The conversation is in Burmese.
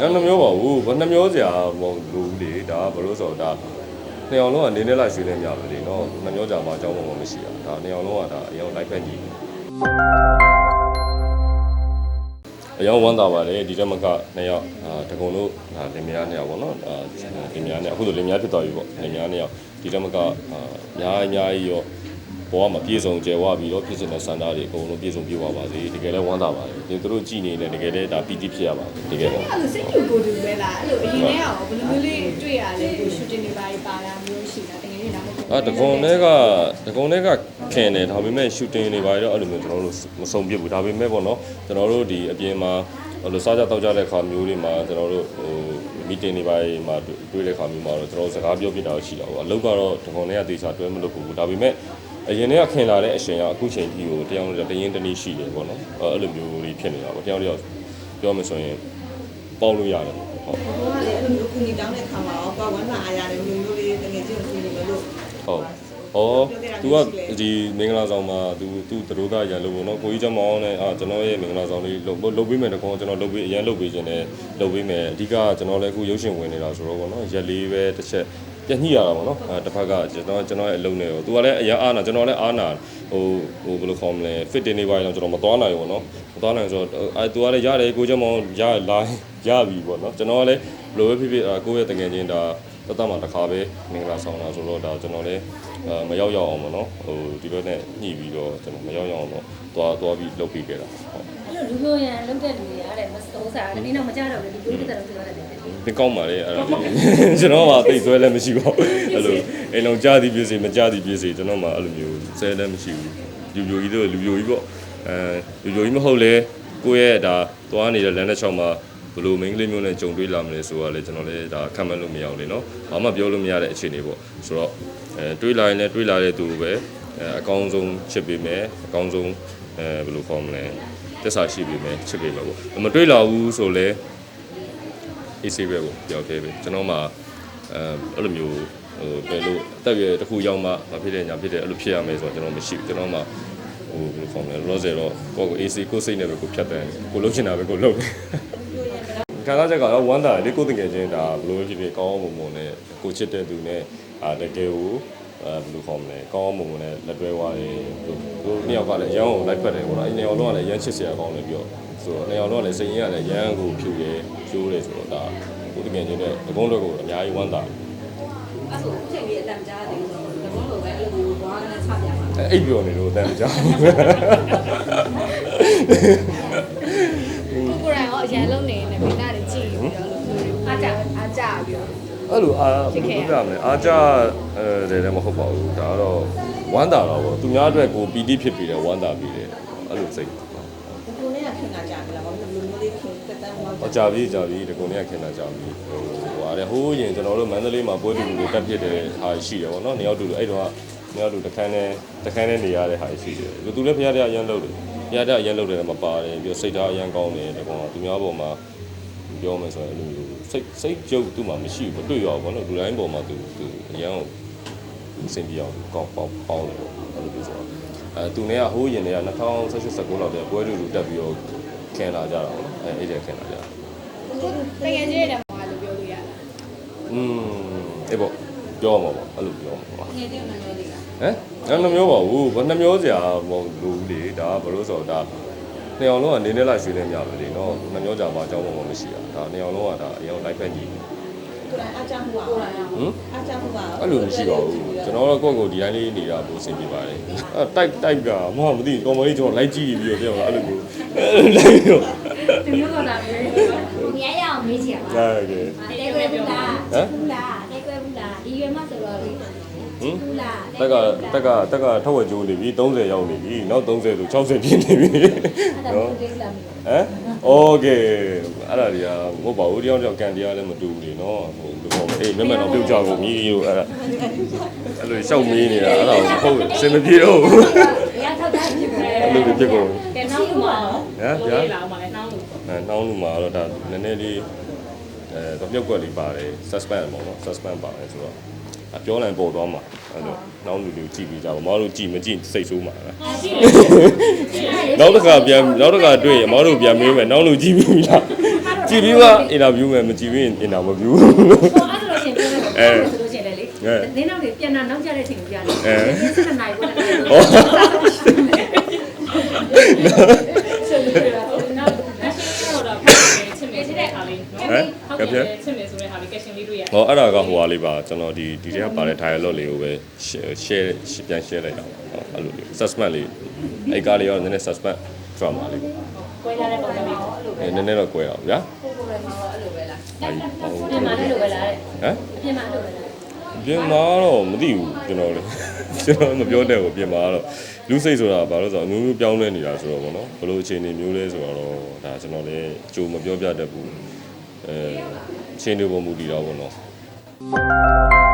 အဲ့နှမျိုးပါဘူးဘာနှမျိုးစရာမဟုတ်ဘူးလေဒါကဘလို့ဆိုတော့ဒါနှစ်အောင်လုံးကနေနေလိုက်ရွှေနေမြပဲလေနော်နှမျိုးကြာမှအကြောင်းမှမရှိတာဒါနှစ်အောင်လုံးကဒါအရင်လိုက်ဖက်ညီအယောင်ဝမ်းသာပါလေဒီတက်မကနှစ်ယောက်အာတကုံတို့ဒါလင်မယားနှစ်ယောက်ပေါ့နော်အာလင်မယားနှစ်ယောက်အခုဆိုလင်မယားဖြစ်သွားပြီပေါ့လင်မယားနှစ်ယောက်ဒီတက်မကအာအများအများကြီးရော ဘောကမပြေဆုံးကျယ်ဝပြီးတော့ဖြစ်နေတဲ့စန္ဒတွေအကုန်လုံးပြေဆုံးပြေဝပါစေတကယ်လဲဝမ်းသာပါတယ်ဒီသူတို့ကြည်နေတယ်တကယ်လဲဒါပီတိဖြစ်ရပါတယ်တကယ်လဲအဲ့လိုစိတ်တူကိုတူပဲလားအဲ့လိုအရင်တည်းကရောဘယ်လိုမျိုးလေးတွေ့ရလဲကိုရှူတင်နေပါပါလာမျိုးရှိတာတကယ်ကြီးနားမဟုတ်အာတကုံတွေကတကုံတွေကခင်တယ်ဒါပေမဲ့ shooting တွေပါတော့အဲ့လိုမျိုးကျွန်တော်တို့မဆုံးပြစ်ဘူးဒါပေမဲ့ပေါ့နော်ကျွန်တော်တို့ဒီအပြင်မှာအဲ့လိုစားကြတောက်ကြတဲ့ခါမျိုးတွေမှာကျွန်တော်တို့ဟို meeting တွေပါမှာတွေ့တဲ့ခါမျိုးမှာတော့ကျွန်တော်စကားပြောပြတာရှိတာပေါ့အလုပ်ကတော့တကုံတွေကတေချာတွဲမလုပ်ဘူးဒါပေမဲ့ အရင်ကခင်လာတဲ့အရှင်ကအခုချိန်ကြီးကိုတရားလို့တရင်တနည်းရှိတယ်ပေါ့နော်အဲ့လိုမျိုးတွေဖြစ်နေတာပေါ့တရားလို့ပြောမှဆိုရင်ပေါက်လို့ရတယ်ဟုတ်ဘုရားလေအဲ့လိုမျိုးကူညီတောင်းတဲ့ခါမှာရောကွာဝမ်းသာအားရတယ်မျိုးမျိုးလေးတကယ်ချင်းကိုကူညီမလို့ဟုတ်။ ဩသူကဒီမင်္ဂလာဆောင်မှာသူသူတရိုးသားရန်လို့ပေါ့နော်ကိုကြီးကျောင်းမောင်နဲ့အာကျွန်တော်ရဲ့မင်္ဂလာဆောင်လေးလုပ်လုပ်ပေးမယ်တကောကျွန်တော်လုပ်ပေးအရန်လုပ်ပေးခြင်းနဲ့လုပ်ပေးမယ်အဓိကကျွန်တော်လည်းအခုရုပ်ရှင်ဝင်နေတာဆိုတော့ပေါ့နော်ရက်လေးပဲတစ်ချက်ပြညှိရတာပေါ့နော်အဲတစ်ဖက်ကကျွန်တော်ကျွန်တော်ရဲ့အလုံးနဲ့ပေါ့သူကလည်းအရန်အားနာကျွန်တော်လည်းအားနာဟိုဟိုဘယ်လိုခေါ်မလဲ fit တင်နေပါရင်ကျွန်တော်မသွားနိုင်ဘူးပေါ့နော်မသွားနိုင်ဆိုတော့အဲသူကလည်းရတယ်ကိုကျောင်းမောင်ရလာရပြီပေါ့နော်ကျွန်တော်ကလည်းဘယ်လိုပဲဖြစ်ဖြစ်ကိုယ့်ရဲ့တကယ်ချင်းဒါ တတ်တတ်မှတစ်ခါပဲမင်္ဂလာဆောင်တာဆိုတော့ဒါကျွန်တော်လည်းအာမရောက်ရောက်အောင်ပေါ့နော်ဟိုဒီဘက်နဲ့ညှိပြီးတော့ကျွန်တော်မရောက်ရောက်အောင်တော့သွားသွားပြီးလုပ်ပြီးခဲ့တာဟုတ်အဲ့လိုလူမျိုးရန်လုပ်တဲ့လူတွေရတဲ့မစိုးစားတယ်ဒီနောက်မကြတော့ဘူးဒီလိုတက်တော့ပြောရတယ်ဒီကောင်းပါလေအဲ့ဒါလေးကျွန်တော်ကတိတ်ဆွဲလည်းမရှိပါဘူးအဲ့လိုအိမ်လုံးကြားသည်ဖြစ်စေမကြားသည်ဖြစ်စေကျွန်တော်မှအဲ့လိုမျိုးဆဲလည်းမရှိဘူးလူပြိုကြီးတို့လူပြိုကြီးပေါ့အဲလူပြိုကြီးမဟုတ်လေကိုယ့်ရဲ့ဒါသွားနေတဲ့လမ်းတစ်ချောင်းမှာ ဘယ်လိုမိန်းကလေးမျိုးနဲ့ကြုံတွေ့လာမလဲဆိုတော့လေကျွန်တော်လည်းဒါခံမှန်းလို့မရအောင်လေနော်ဘာမှပြောလို့မရတဲ့အခြေအနေပေါ့ဆိုတော့အဲတွေးလာရင်လည်းတွေးလာတဲ့သူပဲအဲအကောင်းဆုံးချစ်ပေးမယ်အကောင်းဆုံးအဲဘယ်လိုခေါ်မလဲတစ္ဆာရှိပေးမယ်ချစ်ပေးမယ်ပေါ့မတွေးလာဘူးဆိုလဲ AC ပဲကိုပြောက်သေးပဲကျွန်တော်မှအဲအဲ့လိုမျိုးဟိုဘယ်လိုအသက်အရွယ်တစ်ခုရောက်မှမဖြစ်တဲ့ညာဖြစ်တဲ့အဲ့လိုဖြစ်ရမယ်ဆိုတော့ကျွန်တော်မရှိဘူးကျွန်တော်မှဟိုဘယ်လိုခေါ်မလဲလောဆယ်တော့ကိုယ့်ကို AC ကိုယ်စိတ်နဲ့ပဲကိုဖြတ်တယ်ကိုလုပ်ချင်တာပဲကိုလုပ်တယ် ခံစားချက်ကတော့ဝမ်းသာတယ်လေကိုယ်တကယ်ချင်းဒါဘယ်လိုဖြစ်ဖြစ်ကောင်းအောင်မုံမုံနဲ့ကိုချစ်တဲ့သူနဲ့အာတကယ်ကိုအဲဘယ်လိုခေါ်မလဲကောင်းအောင်မုံမုံနဲ့လက်တွဲသွားတယ်သူသူနှစ်ယောက်ကလည်းရန်အောင်လိုက်ဖက်တယ်ပေါ့နော်အဲ့နှစ်ယောက်လုံးကလည်းရန်ချစ်စရာကောင်းတယ်ပြောဆိုတော့နှစ်ယောက်လုံးကလည်းစိတ်ရင်းကလည်းရန်ကိုဖြူရဲဖြိုးတယ်ဆိုတော့ဒါကိုတကယ်ချင်းနဲ့အကုန်လုံးကိုအများကြီးဝမ်းသာတယ်အဲ့ဆိုအချိန်ကြီးအတန်ကြားတယ်ဆိုတော့တကုန်းလိုပဲအဲ့လိုမျိုးဘွားနဲ့ချပြပါအဲအိပ်ပျော်နေလို့အတန်းကြောင်ကို ပြီးတော့ အဲ့လိုအားဘယ်လိုပြောပြမလဲအားကြအဲတယ်လည်းမဟုတ်ပါဘူးဒါကတော့ဝမ်းသာတော့ဗောသူများအတွက်ကိုပီတိဖြစ်ပြီးတယ်ဝမ်းသာပြီးတယ်အဲ့လိုစိတ်ဘူးကိုနဲ့ခင်တာကြားပြီလားဘာလို့မျိုးမျိုးလေးခင်တက်တန်းဝါအကြပြီးကြပြီးဒီကုန်းလေးကခင်တာကြပြီးဟိုဟိုအားလေဟိုးရင်ကျွန်တော်တို့မန္တလေးမှာပွဲတူတူတက်ဖြစ်တဲ့ဟာရှိတယ်ဗောနော်နှစ်ယောက်တူတူအဲ့တော့နှစ်ယောက်တူတခန်းနဲ့တခန်းနဲ့နေရတဲ့ဟာရှိတယ်သူလည်းဖရားတရားအရန်လုပ်တယ်ဖရားတရားအရန်လုပ်တယ်မပါတယ်ပြီးစိတ်ထားအရန်ကောင်းတယ်ဒီကောင်ကသူများပေါ်မှာ ပြောမယ်ဆိုရင်အဲ့လိုမျိုးစိတ်စိတ်ကြုတ်သူ့မှာမရှိဘူးမတွေ့ရဘူးဘောနော်လူတိုင်းပေါ်မှာသူသူအရန်ကိုသူစင်ပြအောင်ကောင်းပေါင်းပေါင်းတယ်ပေါ့အဲ့လိုမျိုးဆိုတော့အဲသူနဲ့ကဟိုးရင်တွေက2018 19လောက်တည်းပွဲတူတူတက်ပြီးတော့ခင်လာကြတာပေါ့နော်အဲအဲ့ဒီခင်လာကြတာတကယ်ကြီးတဲ့မှာလို့ပြောလို့ရတာอืมအေးပေါ့ပြောမှာပေါ့အဲ့လိုပြောမှာပေါ့ငယ်တဲ့မျိုးလေးကဟမ်အဲ့နှမျိုးပါဘူးဘာနှမျိုးစရာမဟုတ်ဘူးလေဒါကဘလို့ဆိုတော့ဒါ နေအောင်လုံးကနေနဲ့လိုက်ရွှေလဲမြပဲလေနော်နှမျောကြပါအကြောင်းပေါ်မှာမရှိတာဒါနေအောင်လုံးကဒါအရင် live ဖက်ကြီးကိုယ်တိုင်အားချမှုပါကိုယ်တိုင်ဟမ်အားချမှုပါအဲ့လိုမရှိပါဘူးကျွန်တော်တော့ကိုယ့်ကိုဒီတိုင်းလေးနေတာပိုအဆင်ပြေပါတယ်အဲ့တိုက်တိုက်ကမဟုတ်မသိကော်မတီကျွန်တော် live ကြည့်ပြီးတော့ပြောတာအဲ့လိုကိုလိုက်ပြီးတော့တင်လို့တော့တာပဲဘုရားရအောင်မေးချင်ပါဟုတ်ကဲ့တဲကွေးဘူးလားဟမ်ဘူးလား ဟင်တက်ကတက်ကတက်ကထက်ဝက်ကျိုးနေပြီ30ရောက်နေပြီနောက်30ဆို60ပြည့်နေပြီနော်ဟမ်โอเคအဲ့ဒါတွေကမဟုတ်ပါဘူးတယောက်တယောက်ကန်တရားလည်းမတူဘူးလေနော်ဟိုဘယ်လိုမှအေးမျက်မှန်တော့ပြုတ်ကြကုန်ပြီလို့အဲ့ဒါအဲ့လိုရှောက်မေးနေတာအဲ့ဒါဟုတ်စင်မပြေတော့ဘူးရထောက်တာဖြစ်ပဲအဲ့လိုဖြစ်ကုန်တယ်နောက်လို့မှာဟမ်ဗျာနှောင်းလို့အဲနှောင်းလို့မှာတော့ဒါနည်းနည်းလေးအဲတော့မြုပ်ွက်လေးပါတယ် suspend ပေါ့နော် suspend ပါတယ်ဆိုတော့ ပြောလိုက်ပေါ်သွားမှာအဲ့တော့နှောင်းလူလေးကိုကြည့်ပြီးကြပါမတော်တို့ကြည့်မကြည့်စိတ်ဆိုးမှာလားနောက်တစ်ခါပြန်နောက်တစ်ခါတွေ့ရင်မတော်တို့ပြန်မေးမယ်နှောင်းလူကြည့်ပြီးပြီလားကြည့်ပြီးမှအင်တာဗျူးမယ်မကြည့်ပြီးရင်အင်တာမဗျူးဟောအဲ့ဒါဆိုရှင်ပြောလိုက်တော့ဆိုလို့ရှင်လေလေနင်းနောက်တွေပြန်လာနောက်ကျတဲ့ချိန်ကိုပြတယ်စနေနိုင်ဘူးလေဟမ်ကပြ ချစ်မယ်ဆိုတဲ့ဟာလေးကက်ရှင်လေးတွေ့ရ ဟော အဲ့ဒါကဟိုဟာလေးပါကျွန်တော်ဒီဒီထဲကပါတဲ့ dialogue လေးကိုပဲ share ပြန် share လိုက်တာပေါ့အဲ့လိုလေး suspend လေးအဲ့ကားလေးရောနည်းနည်း suspend drama လေးကွဲထားတဲ့ပုံစံမျိုးအဲ့လိုပဲနည်းနည်းတော့ကွဲအောင်ဗျာပုံပုံလေးမျိုးအဲ့လိုပဲလားအဲ့ပြင်မှာအဲ့လိုပဲလားဟမ်ပြင်မှာအဲ့လိုပဲလားပြင်မာတော့မသိဘူးကျွန်တော်လေကျွန်တော်မပြောတတ်ဘူးပြင်မာတော့လူစိတ်ဆိုတာဘာလို့ဆိုတော့အမျိုးမျိုးပြောင်းလဲနေတာဆိုတော့ဗောနော်ဘလို့အခြေအနေမျိုးလဲဆိုတော့ဒါကျွန်တော်လည်းကြိုမပြောပြတတ်ဘူးအဲအခြေအနေပေါ်မူတည်တော့ဗောနော် Bye.